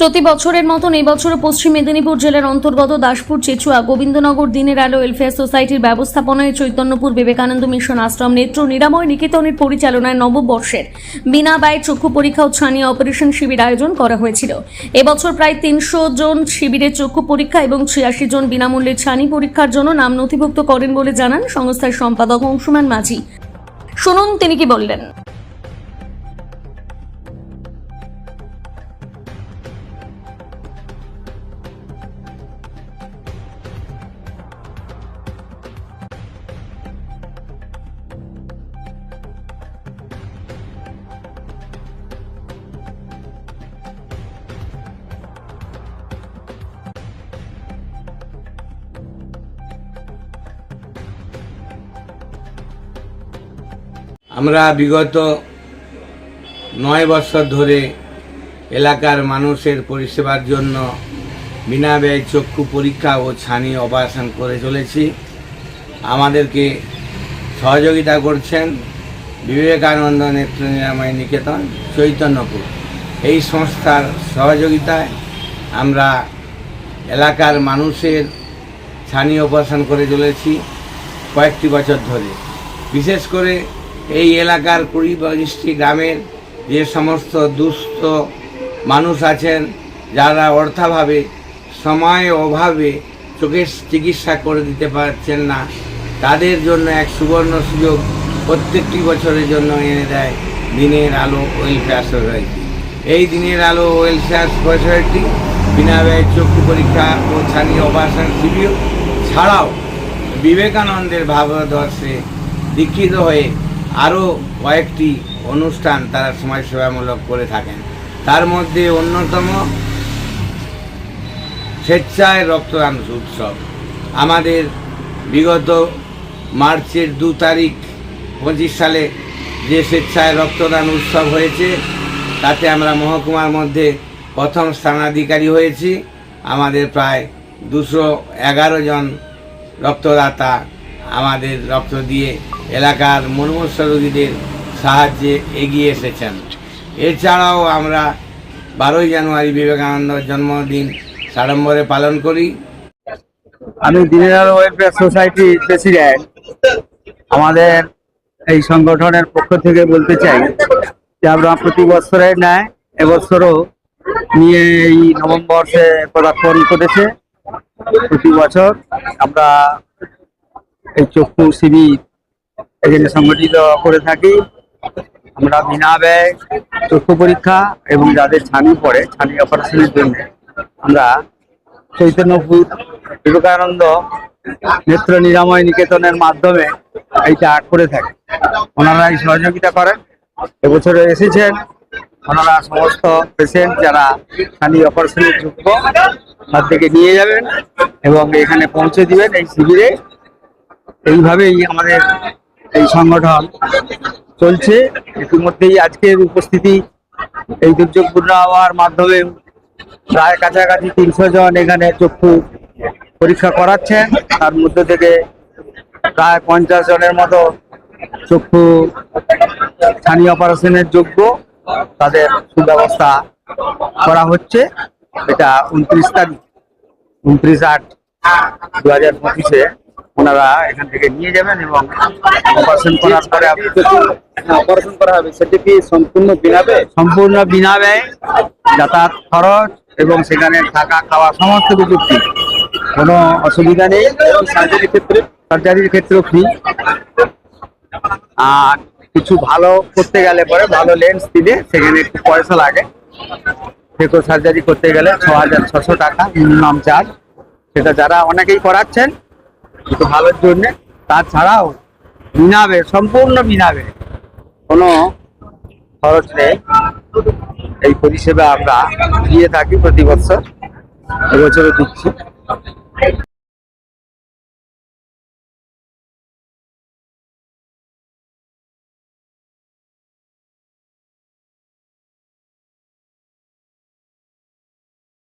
প্রতি বছরের মতন এই বছরও পশ্চিম মেদিনীপুর জেলার অন্তর্গত দাসপুর, চেচুয়া, গোবিন্দনগর দিনের আলো ওয়েলফেয়ার সোসাইটির ব্যবস্থাপনায় চৈতন্যপুর বিবেকানন্দ মিশন আশ্রম নেত্র নিরাময় নিকেতনের পরিচালনায় নববর্ষের বিনা ব্যয় চক্ষু পরীক্ষা ও ছানিয়ে অপারেশন শিবির আয়োজন করা হয়েছিল। এবছর প্রায় তিনশো জন শিবিরে চক্ষু পরীক্ষা এবং ছিয়াশি জন বিনামূল্যে ছানি পরীক্ষার জন্য নাম নথিভুক্ত করেন বলে জানান সংস্থার সম্পাদক অংশুমান মাঝি। শুনুন তিনি কি বললেন। আমরা বিগত নয় বছর ধরে এলাকার মানুষের পরিষেবার জন্য বিনা ব্যয় চক্ষু পরীক্ষা ও ছানি অপারেশন করে চলেছি। আমাদেরকে সহযোগিতা করছেন বিবেকানন্দ নেত্র নিরাময় নিকেতন, চৈতন্যপুর। এই সংস্থার সহযোগিতায় আমরা এলাকার মানুষের ছানি অপারেশন করে চলেছি কয়েকটি বছর ধরে। বিশেষ করে এই এলাকার কুড়ি পঁচিশটি গ্রামের যে সমস্ত দুস্থ মানুষ আছেন, যারা অর্থাভাবে সময় অভাবে চোখের চিকিৎসা করে দিতে পারছেন না, তাদের জন্য এক সুবর্ণ সুযোগ প্রত্যেকটি বছরের জন্য এনে দেয় দিনের আলো ওয়েলফেয়ার সোসাইটি এই দিনের আলো ওয়েলফেয়ার সোসাইটি বিনা ব্যয় চক্ষু পরীক্ষা ও ছানি অপারেশন শিবির ছাড়াও বিবেকানন্দের ভাবাদর্শে দীক্ষিত হয়ে আরও কয়েকটি অনুষ্ঠান তারা সমাজসেবামূলক করে থাকেন। তার মধ্যে অন্যতম স্বেচ্ছায় রক্তদান উৎসব। আমাদের বিগত মার্চের দু তারিখ পঁচিশ সালে যে স্বেচ্ছায় রক্তদান উৎসব হয়েছে, তাতে আমরা মহকুমার মধ্যে প্রথম স্থানাধিকারী হয়েছি। আমাদের প্রায় দুশো এগারো জন রক্তদাতা আমাদের রক্ত দিয়ে এলাকার মনমস্য রোগীদের সাহায্যে এগিয়ে এসেছেন। এছাড়াও আমরা বারোই জানুয়ারি বিবেকানন্দ জন্মদিন সাড়ম্বরে পালন করি। আমি দিনের ওয়েলফেয়ার সোসাইটির প্রেসিডেন্ট আমাদের এই সংগঠনের পক্ষ থেকে বলতে চাই যে আমরা প্রতি বছরের ন্যায় এবছরও নিয়ে এই নববর্ষে পদার্পণ করেছে। প্রতি বছর আমরা এই চক্ষু শিবির এখানে সংগঠিত করে থাকি। আমরা বিনা ব্যয় চক্ষু পরীক্ষা এবং যাদের ছানি পড়ে, ছানি অপারেশনের জন্য আমরা চৈতন্যপুর বিবেকানন্দ নেত্র নিরাময় নিকেতনের মাধ্যমে এইটা করে থাকে। ওনারা এই সহযোগিতা করেন। এবছরে এসেছেন ওনারা সমস্ত পেশেন্ট যারা খালি অপারেশনের যোগ্য তার থেকে নিয়ে যাবেন এবং এখানে পৌঁছে দিবেন এই শিবিরে। এইভাবেই আমাদের এই সংগঠন চলছে। ইতিমধ্যেই আজকের উপস্থিতি এই দুর্যোগপূর্ণ আবহাওয়ার মাধ্যমে প্রায় কাছাকাছি তিনশো জন এখানে চক্ষু পরীক্ষা করাচ্ছেন তার মধ্যে থেকে প্রায় পঞ্চাশ জনের মতো চক্ষু স্থানীয় অপারেশনের যোগ্য তাদের সুব্যবস্থা করা হচ্ছে। এটা উনত্রিশ তারিখ, উনত্রিশ আট দু হাজার পঁচিশে। ওনারা এখান থেকে নিয়ে যাবেন এবং অপারেশন করার পরে অপারেশন করা হবে সেটা কি সম্পূর্ণ বিনা ব্যয়? সম্পূর্ণ বিনা ব্যয় যাতায়াত খরচ এবং সেখানে থাকা খাওয়া সমস্ত কিছু ফ্রি কোনো অসুবিধা নেই। এবং সার্জারির ক্ষেত্রে? সার্জারির ক্ষেত্রেও ফ্রি আর কিছু ভালো করতে গেলে পরে ভালো লেন্স দিলে সেখানে একটু পয়সা লাগে। ফেকো সার্জারি করতে গেলে ছ হাজার ছশো টাকা মিনিমাম চার্জ সেটা যারা অনেকেই করাচ্ছেন একটু ভালোর জন্য। তাছাড়াও বিনা ব্যয় সম্পূর্ণ বিনা ব্যয় কোনো খরচ নেই। এই পরিষেবা আমরা দিয়ে থাকি প্রতি বছর। এবছরও দিচ্ছি।